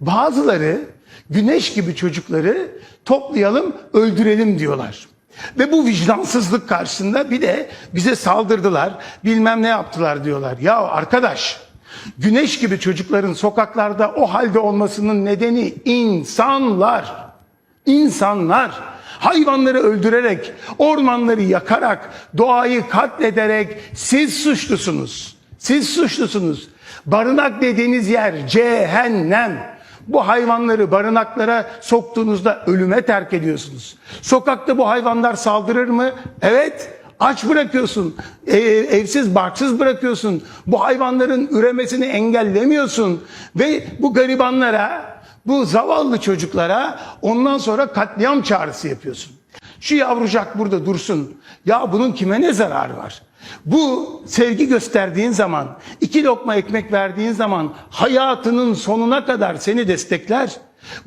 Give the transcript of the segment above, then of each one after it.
Bazıları güneş gibi çocukları toplayalım, öldürelim diyorlar. Ve bu vicdansızlık karşısında bir de bize saldırdılar, bilmem ne yaptılar diyorlar. Ya arkadaş, güneş gibi çocukların sokaklarda o halde olmasının nedeni insanlar. İnsanlar hayvanları öldürerek, ormanları yakarak, doğayı katlederek siz suçlusunuz. Siz suçlusunuz. Barınak dediğiniz yer cehennem. Bu hayvanları barınaklara soktuğunuzda ölüme terk ediyorsunuz. Sokakta bu hayvanlar saldırır mı? Evet. Aç bırakıyorsun, e- evsiz barksız bırakıyorsun. Bu hayvanların üremesini engellemiyorsun. Ve bu garibanlara, bu zavallı çocuklara ondan sonra katliam çağrısı yapıyorsun. Şu yavrucak burada dursun. Ya bunun kime ne zararı var? Bu sevgi gösterdiğin zaman, iki lokma ekmek verdiğin zaman hayatının sonuna kadar seni destekler.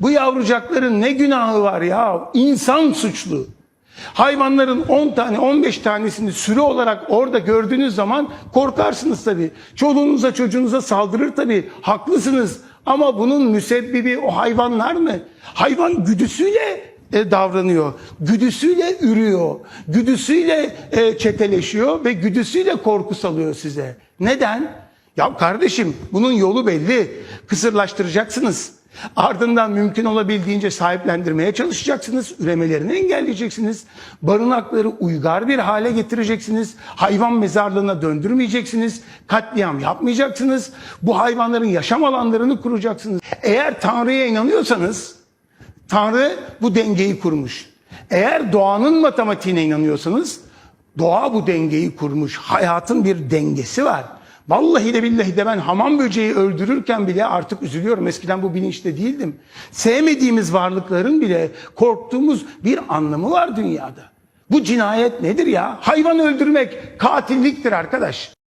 Bu yavrucakların ne günahı var ya? İnsan suçlu. Hayvanların 10 tane 15 tanesini sürü olarak orada gördüğünüz zaman korkarsınız tabii. Çoluğunuza çocuğunuza saldırır tabii. Haklısınız. Ama bunun müsebbibi o hayvanlar mı? Hayvan güdüsüyle e, davranıyor. Güdüsüyle ürüyor. Güdüsüyle e, çeteleşiyor ve güdüsüyle korku salıyor size. Neden? Ya kardeşim bunun yolu belli. Kısırlaştıracaksınız. Ardından mümkün olabildiğince sahiplendirmeye çalışacaksınız. Üremelerini engelleyeceksiniz. Barınakları uygar bir hale getireceksiniz. Hayvan mezarlığına döndürmeyeceksiniz. Katliam yapmayacaksınız. Bu hayvanların yaşam alanlarını kuracaksınız. Eğer Tanrı'ya inanıyorsanız Tanrı bu dengeyi kurmuş. Eğer doğanın matematiğine inanıyorsanız doğa bu dengeyi kurmuş. Hayatın bir dengesi var. Vallahi de billahi de ben hamam böceği öldürürken bile artık üzülüyorum. Eskiden bu bilinçte değildim. Sevmediğimiz varlıkların bile korktuğumuz bir anlamı var dünyada. Bu cinayet nedir ya? Hayvan öldürmek katilliktir arkadaş.